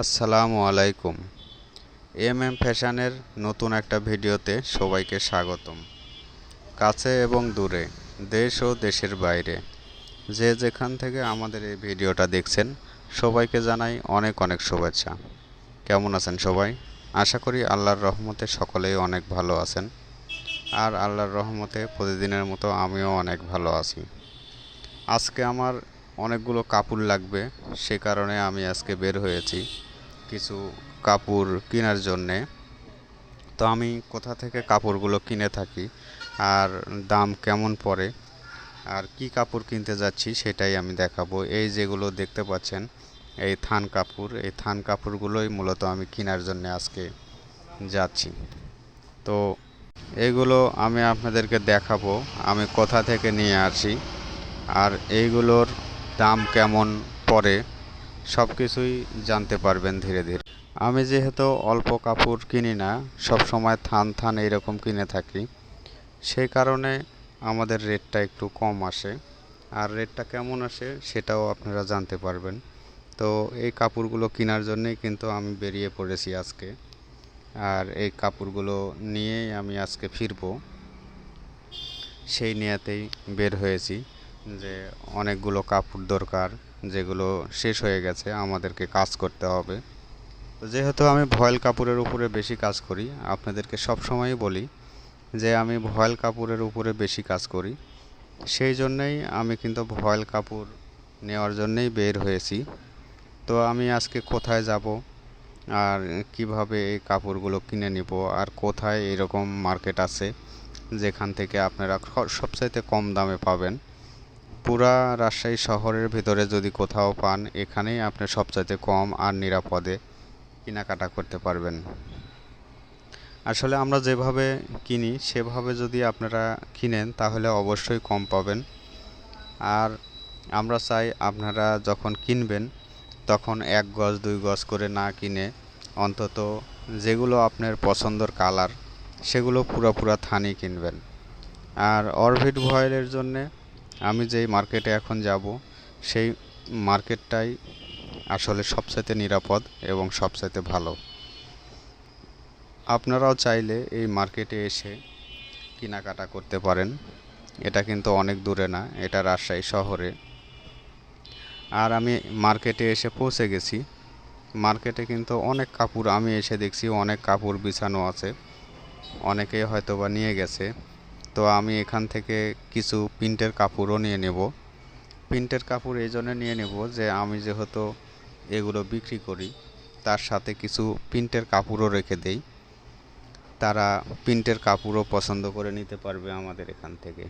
আসসালামু আলাইকুম। M M ফ্যাশনের নতুন একটা ভিডিওতে সবাইকে স্বাগতম। কাছে এবং দূরে, দেশ ও দেশের বাইরে, যে যেখান থেকে আমাদের এই ভিডিওটা দেখছেন, সবাইকে জানাই অনেক অনেক শুভেচ্ছা। কেমন আছেন সবাই? আশা করি আল্লাহর রহমতে সকলেই অনেক ভালো আছেন। আর আল্লাহর রহমতে প্রতিদিনের মতো আমিও অনেক ভালো আছি। আজকে আমার অনেকগুলো কাপড় লাগবে, সে কারণে আমি আজকে বের হয়েছি কিছু কাপড় কেনার জন্যে। তো আমি কোথা থেকে কাপড়গুলো কিনে থাকি আর দাম কেমন পড়ে আর কি কাপড় কিনতে যাচ্ছি সেটাই আমি দেখাবো। এই যেগুলো দেখতে পাচ্ছেন, এই থান কাপড়, এই থান কাপড়গুলোই মূলত আমি কেনার জন্য আজকে যাচ্ছি। তো এগুলো আমি আপনাদেরকে দেখাবো, আমি কোথা থেকে নিয়ে আসি আর এইগুলোর দাম কেমন পড়ে, সব কিছুই জানতে পারবেন ধীরে ধীরে। আমি যেহেতু অল্প কাপড় কিনি না, সব সময় থান থান এইরকম কিনে থাকি, সেই কারণে আমাদের রেটটা একটু কম আসে। আর রেটটা কেমন আসে সেটাও আপনারা জানতে পারবেন। তো এই কাপড়গুলো কেনার জন্যই কিন্তু আমি বেরিয়ে পড়েছি আজকে। আর এই কাপড়গুলো নিয়েই আমি আজকে ফিরবো। সেই নিয়াতেই বের হয়েছি। যে অনেকগুলো কাপড় দরকার, যেগুলো শেষ হয়ে গেছে, আমাদেরকে কাজ করতে হবে। তো যেহেতু আমি ভয়েল কাপড়ের উপরে বেশি কাজ করি, আপনাদেরকে সব সময়ই বলি যে আমি ভয়েল কাপড়ের উপরে বেশি কাজ করি। সেই জন্যই আমি কিন্তু ভয়েল কাপড় নেওয়ার জন্যই বের হয়েছি। তো আমি আজকে কোথায় যাব, আর কীভাবে এই কাপড়গুলো কিনে নিব, আর কোথায় এরকম মার্কেট আছে, যেখান থেকে আপনারা সবচাইতে কম দামে পাবেন। পুরা রাজশাহী শহরের ভিতরে যদি কোথাও পান, এখানেই আপনি সবচাইতে কম আর নিরাপদে কেনাকাটা করতে পারবেন। আসলে আমরা যেভাবে কিনি, সেভাবে যদি আপনারা কিনেন, তাহলে অবশ্যই কম পাবেন। আর আমরা চাই আপনারা যখন কিনবেন, তখন এক গজ, দুই গজ করে না কিনে, অন্তত যেগুলো আপনার পছন্দর কালার, সেগুলো পুরো থানি কিনবেন। আর অরভিড ভয়েলের জন্যে আমি যেই মার্কেটে এখন যাব, সেই মার্কেটটাই আসলে সবচাইতে নিরাপদ এবং সবচাইতে ভালো। আপনারাও চাইলে এই মার্কেটে এসে কেনাকাটা করতে পারেন। এটা কিন্তু অনেক দূরে না, এটা রাজশাহী শহরে। আর আমি মার্কেটে এসে পৌঁছে গেছি। মার্কেটে কিন্তু অনেক কাপড়, আমি এসে দেখছি অনেক কাপড় বিছানো আছে। অনেকেই হয়তো বা নিয়ে গেছে। তো আমি এখান থেকে কিছু প্রিন্টের কাপড়ও নিয়ে নেব। প্রিন্টের কাপড় এই জন্য নিয়ে নেব যে আমি যেহেতু এগুলো বিক্রি করি, তার সাথে কিছু প্রিন্টের কাপড়ও রেখে দেই। তারা প্রিন্টের কাপড়ও পছন্দ করে নিতে পারবে আমাদের এখান থেকে।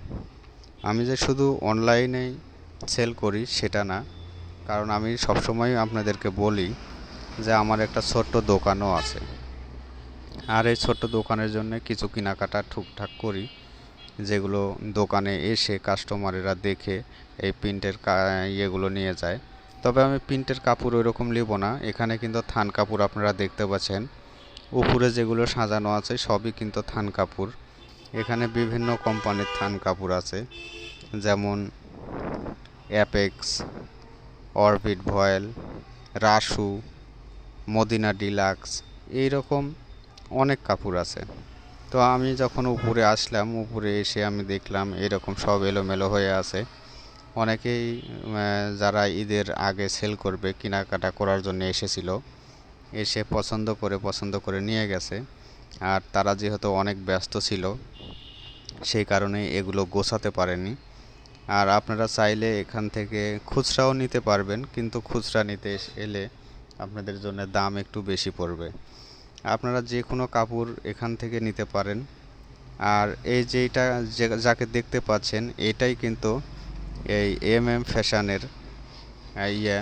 আমি যে শুধু অনলাইনেই সেল করি সেটা না, কারণ আমি সবসময় আপনাদেরকে বলি যে আমার একটা ছোট্ট দোকানও আছে। আর এই ছোট্ট দোকানের জন্য কিছু কেনাকাটা ঠুকঠাক করি। যেগুলো দোকানে এসে কাস্টমারেরা দেখে এই প্রিন্টের ইয়েগুলো নিয়ে যায়। তবে আমি প্রিন্টের কাপড় ওই রকম নেব না। এখানে কিন্তু থান কাপড় আপনারা দেখতে পাচ্ছেন। উপরে যেগুলো সাজানো আছে সবই কিন্তু থান কাপড়। এখানে বিভিন্ন কোম্পানির থান কাপড় আছে। যেমন অ্যাপেক্স অরবিট ভয়েল রাসু মদিনা ডিলাক্স এই রকম অনেক কাপড় আছে। তো আমি যখন উপরে আসলাম, উপরে এসে আমি দেখলাম এরকম সব এলোমেলো হয়ে আছে। অনেকেই যারা ঈদের আগে সেল করবে, কেনাকাটা করার জন্য এসেছিল, এসে পছন্দ করে পছন্দ করে নিয়ে গেছে। আর তারা যেহেতু অনেক ব্যস্ত ছিল, সেই কারণে এগুলো গোছাতে পারেনি। আর আপনারা চাইলে এখান থেকে খুচরাও নিতে পারবেন, কিন্তু খুচরা নিতে এলে আপনাদের জন্য দাম একটু বেশি পড়বে। আপনারা যে কোনো কাপড় এখান থেকে নিতে পারেন। আর এই যেইটা যাকে দেখতে পাচ্ছেন, এটাই কিন্তু এই এম এম ফ্যাশনের ইয়ে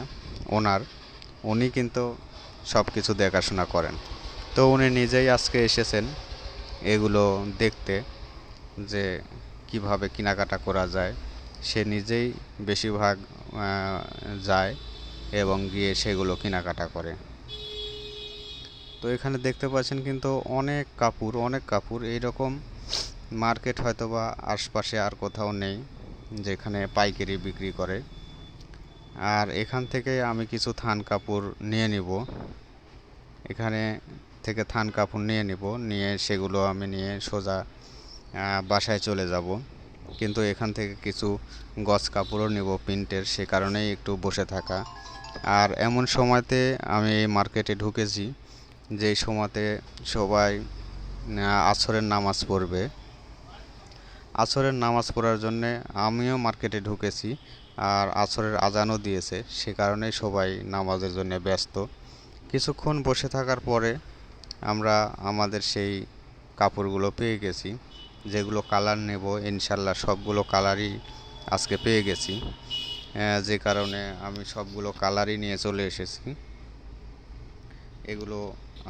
ওনার। উনি কিন্তু সব কিছু দেখাশোনা করেন। তো উনি নিজেই আজকে এসেছেন এগুলো দেখতে, যে কীভাবে কেনাকাটা করা যায়। সে নিজেই বেশিরভাগ যায় এবং গিয়ে সেগুলো কেনাকাটা করে। তো এখানে দেখতে পাচ্ছেন কিন্তু অনেক কাপড় অনেক কাপড়। এইরকম মার্কেট হয়তো বা আশপাশে আর কোথাও নেই যেখানে পাইকারি বিক্রি করে। আর এখান থেকে আমি কিছু থান কাপড় নিয়ে নিব। এখানে থেকে থান কাপড় নিয়ে নিব, নিয়ে সেগুলো আমি নিয়ে সোজা বাসায় চলে যাব। কিন্তু এখান থেকে কিছু গজ কাপড়ও নেব প্রিন্টের, সে কারণেই একটু বসে থাকা। আর এমন সময়তে আমি এই মার্কেটে ঢুকেছি। যেই সময়তে সবাই আসরের নামাজ পড়বে। আসরের নামাজ পড়ার জন্যে আমিও মার্কেটে ঢুকেছি আর আসরের আজানও দিয়েছে। সে কারণেই সবাই নামাজের জন্য ব্যস্ত। কিছুক্ষণ বসে থাকার পরে আমরা আমাদের সেই কাপড়গুলো পেয়ে গেছি। যেগুলো কালার নেব, ইনশাল্লাহ সবগুলো কালারই আজকে পেয়ে গেছি। যে কারণে আমি সবগুলো কালারই নিয়ে চলে এসেছি। এগুলো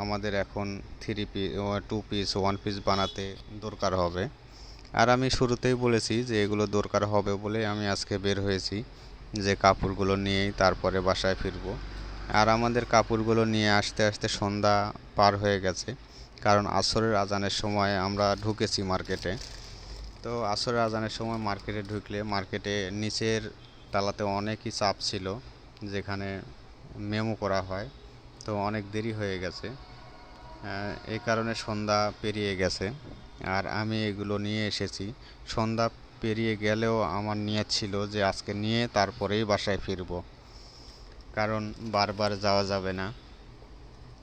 আমাদের এখন three piece two piece one piece বানাতে দরকার হবে। আর আমি শুরুতেই বলেছি যে এগুলো দরকার হবে বলে আমি আজকে বের হয়েছি, যে কাপড়গুলো নিয়েই তারপরে বাসায় ফিরবো। আর আমাদের কাপড়গুলো নিয়ে আসতে আসতে সন্ধ্যা পার হয়ে গেছে, কারণ আসরের আজানের সময় আমরা ঢুকেছি মার্কেটে। তো আসরের আজানের সময় মার্কেটে ঢুকলে মার্কেটে নিচের তালাতে অনেকই চাপ ছিল, যেখানে মেমো করা হয়। তো অনেক দেরি হয়ে গেছে। এই কারণে সন্ধ্যা পেরিয়ে গেছে। আর আমি এগুলো নিয়ে এসেছি। সন্ধ্যা পেরিয়ে গেলেও আমার নিয়ত ছিল যে আজকে নিয়ে তারপরেই বাসায় ফিরবো। কারণ বারবার যাওয়া যাবে না।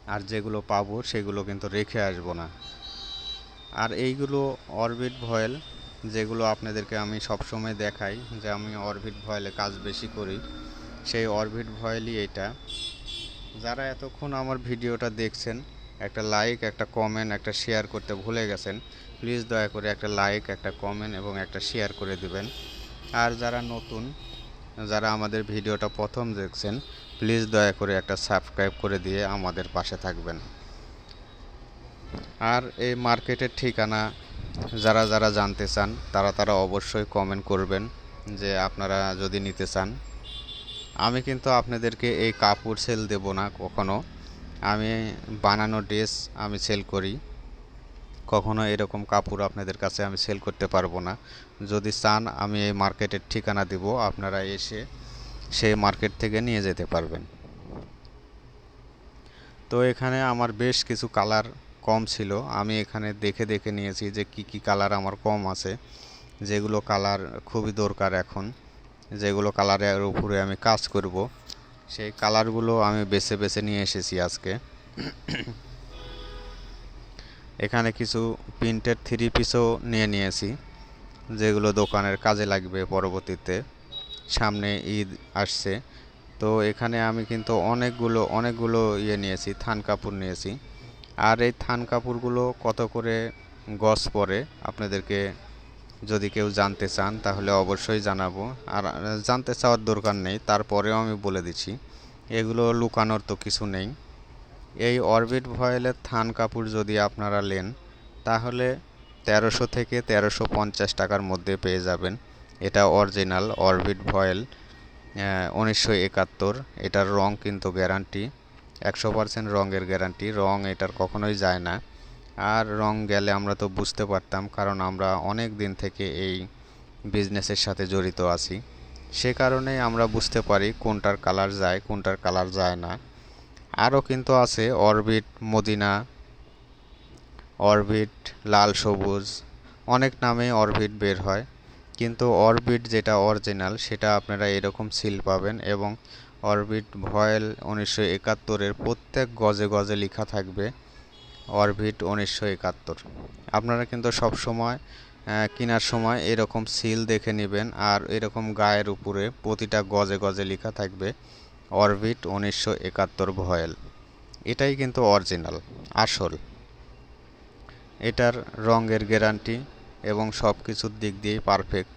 আর যেগুলো পাবো সেগুলো কিন্তু রেখে আসব না। আর এইগুলো অরবিট ভয়েল, যেগুলো আপনাদেরকে আমি সবসময় দেখাই যে আমি অরবিট ভয়েলে কাজ বেশি করি, সেই অরবিট ভয়েলই এটা। যারা এতক্ষণ আমার ভিডিওটা দেখছেন, একটা লাইক একটা কমেন্ট একটা শেয়ার করতে ভুলে গেছেন প্লিজ দয়া করে একটা লাইক একটা কমেন্ট এবং একটা শেয়ার করে দিবেন। আর যারা নতুন, যারা আমাদের ভিডিওটা প্রথম দেখছেন প্লিজ দয়া করে একটা সাবস্ক্রাইব করে দিয়ে আমাদের পাশে থাকবেন। আর এই মার্কেটের ঠিকানা, যারা যারা জানতে চান, তারা তারা অবশ্যই কমেন্ট করবেন যে আপনারা যদি নিতে চান আমি কিন্তু আপনাদেরকে এই কাপড় সেল দেব না কখনো। আমি বানানো ড্রেস আমি সেল করি। কখনো এরকম কাপড় আপনাদের কাছে আমি সেল করতে পারব না। যদি চান, আমি এই মার্কেটের ঠিকানা দিব, আপনারা এসে সেই মার্কেট থেকে নিয়ে যেতে পারবেন। তো এখানে আমার বেশ কিছু কালার কম ছিল। আমি এখানে দেখে দেখে নিয়েছি যে কি কি কালার আমার কম আছে। যেগুলো কালার খুবই দরকার এখন। যেগুলো কালারের উপরে আমি কাজ করব, সেই কালারগুলো আমি বেছে বেছে নিয়ে এসেছি আজকে। এখানে কিছু প্রিন্টেড থ্রি পিসও নিয়ে নিয়েছি, যেগুলো দোকানের কাজে লাগবে পরবর্তীতে। সামনে ঈদ আসছে, তো এখানে আমি কিন্তু অনেকগুলো অনেকগুলো ইয়ে নিয়েছি, থান কাপড় নিয়েছি। আর এই থান কাপড়গুলো কত করে গজ পরে আপনাদেরকে যদি কেউ জানতে চান, তাহলে অবশ্যই জানাব। আর জানতে চাওয়ার দরকার নেই, তারপরেও আমি বলে দিচ্ছি, এগুলো লুকানোর তো কিছু নেই। এই অরবিট ভয়েলের থান কাপড় যদি আপনারা নেন, তাহলে তেরোশো থেকে তেরোশো পঞ্চাশ টাকার মধ্যে পেয়ে যাবেন। এটা অরিজিনাল অরবিট ভয়েল উনিশশো একাত্তর। এটার রং কিন্তু গ্যারান্টি, একশো পার্সেন্ট রঙের গ্যারান্টি। রং এটার কখনোই যায় না। আর রং গেলে আমরা তো বুঝতে পারতাম, কারণ আমরা অনেক দিন থেকে এই বিজনেসের সাথে জড়িত আছি। সে কারণেই আমরা বুঝতে পারি কোনটার কালার যায়, কোনটার কালার যায় না। আরও কিন্তু আছে অরবিট মদিনা অরবিট লাল সবুজ, অনেক নামে অরবিট বের হয়। কিন্তু অরবিট যেটা অরিজিনাল সেটা আপনারা এরকম সিল পাবেন এবং অরবিট ভয়েল উনিশশো একাত্তরের প্রত্যেক গজে গজে লেখা থাকবে। অরবিট উনিশশো একাত্তর। আপনারা কিন্তু সব সময় কেনার সময় এরকম সিল দেখে নেবেন আর এরকম গায়ের উপরে প্রতিটা গজে গজে লেখা থাকবে অরবিট উনিশশো একাত্তর ভয়েল। এটাই কিন্তু অরিজিনাল, আসল। এটার রঙের গ্যারান্টি এবং সব কিছুর দিক দিয়েই পারফেক্ট।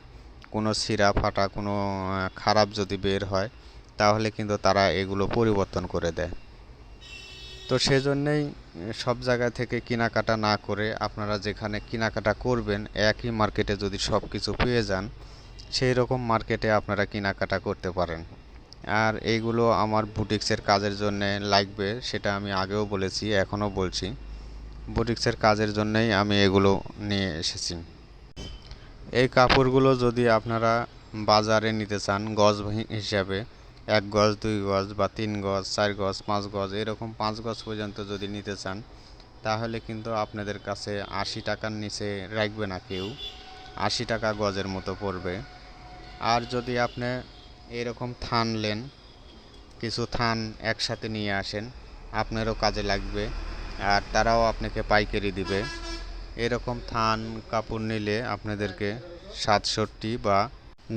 কোনো ছিঁড়া ফাটা, কোনো খারাপ যদি বের হয়, তাহলে কিন্তু তারা এগুলো পরিবর্তন করে দেয়। তো সেজন্যই সব জায়গা থেকে কেনাকাটা না করে আপনারা যেখানে কেনাকাটা করবেন, একই মার্কেটে যদি সব কিছু পেয়ে যান, সেই রকম মার্কেটে আপনারা কেনাকাটা করতে পারেন। আর এইগুলো আমার বুটিক্সের কাজের জন্য লাগবে, সেটা আমি আগেও বলেছি, এখনও বলছি। বুটিক্সের কাজের জন্যই আমি এগুলো নিয়ে এসেছি। এই কাপড়গুলো যদি আপনারা বাজারে নিতে চান, গজ হিসাবে এক গজ, দুই গজ বা তিন গজ, চার গজ, পাঁচ গজ, এরকম পাঁচ গজ পর্যন্ত যদি নিতে চান, তাহলে কিন্তু আপনাদের কাছে আশি টাকার নিচে রাখবে না কেউ। আশি টাকা গজের মতো পড়বে। আর যদি আপনি এরকম থান নেন, কিছু থান একসাথে নিয়ে আসেন, আপনারও কাজে লাগবে আর তারাও আপনাকে পাইকারি দিবে। এরকম থান কাপড় নিলে আপনাদেরকে সাতষট্টি বা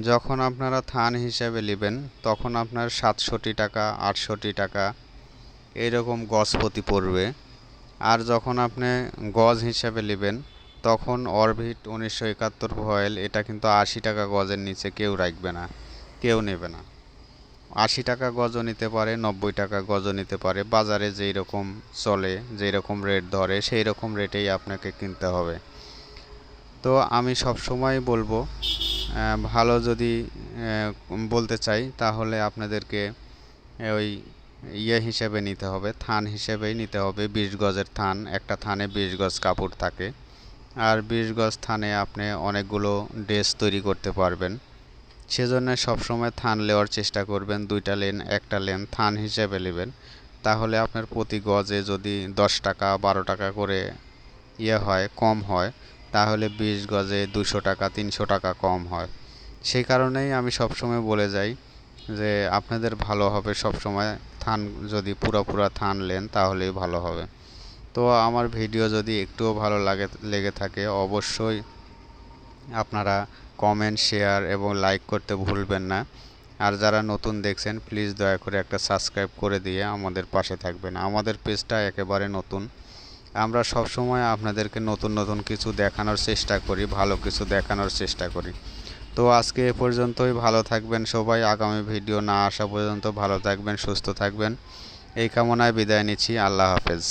যখন আপনারা থান হিসাবে নেবেন, তখন আপনার সাতষট্টি টাকা, আটষট্টি টাকা এরকম গজপতি পড়বে। আর যখন আপনি গজ হিসাবে নেবেন, তখন অরবিট উনিশশো একাত্তর ভয়েল এটা কিন্তু আশি টাকা গজের নিচে কেউ রাখবে না, কেউ নেবে না। আশি টাকা গজও নিতে পারে, নব্বই টাকা গজও নিতে পারে, বাজারে যেই রকম চলে, যেই রকম রেট ধরে, সেই রকম রেটেই আপনাকে কিনতে হবে। তো আমি সব সময় বলব ভালো যদি বলতে চাই, তাহলে আপনাদেরকে ওই ইয়ে হিসেবে নিতে হবে, থান হিসেবেই নিতে হবে, বিশ গজের থান, একটা থানে বিশ গজ কাপড় থাকে। আর বিশ গজ থানে আপনি অনেকগুলো ড্রেস তৈরি করতে পারবেন। সেজন্য সবসময় থান নেওয়ার চেষ্টা করবেন, দুইটা লেন, একটা লেন থান হিসেবে নেবেন। তাহলে আপনার প্রতি গজে যদি দশ টাকা, বারো টাকা করে ইয়ে হয়, কম হয় তাহলে বিশ গজে দুশো টাকা, তিনশো টাকা কম হয়। সেই কারণেই আমি সবসময় বলে যাই যে, আপনাদের ভালো হবে সবসময় থান যদি পুরা থান নেন তাহলেই ভালো হবে। তো আমার ভিডিও যদি একটুও ভালো লাগে, লেগে থাকে, অবশ্যই আপনারা কমেন্ট শেয়ার এবং লাইক করতে ভুলবেন না। আর যারা নতুন দেখছেন প্লিজ দয়া করে একটা সাবস্ক্রাইব করে দিয়ে আমাদের পাশে থাকবেন। আমাদের পেজটা একেবারে নতুন। আমরা সব সময় আপনাদেরকে নতুন নতুন কিছু দেখানোর চেষ্টা করি, ভালো কিছু দেখানোর চেষ্টা করি। তো আজকে এ পর্যন্তই, ভালো থাকবেন সবাই, আগামী ভিডিও না আসা পর্যন্ত ভালো থাকবেন, সুস্থ থাকবেন। এই কামনায় বিদায় নিচ্ছি, আল্লাহ হাফেজ।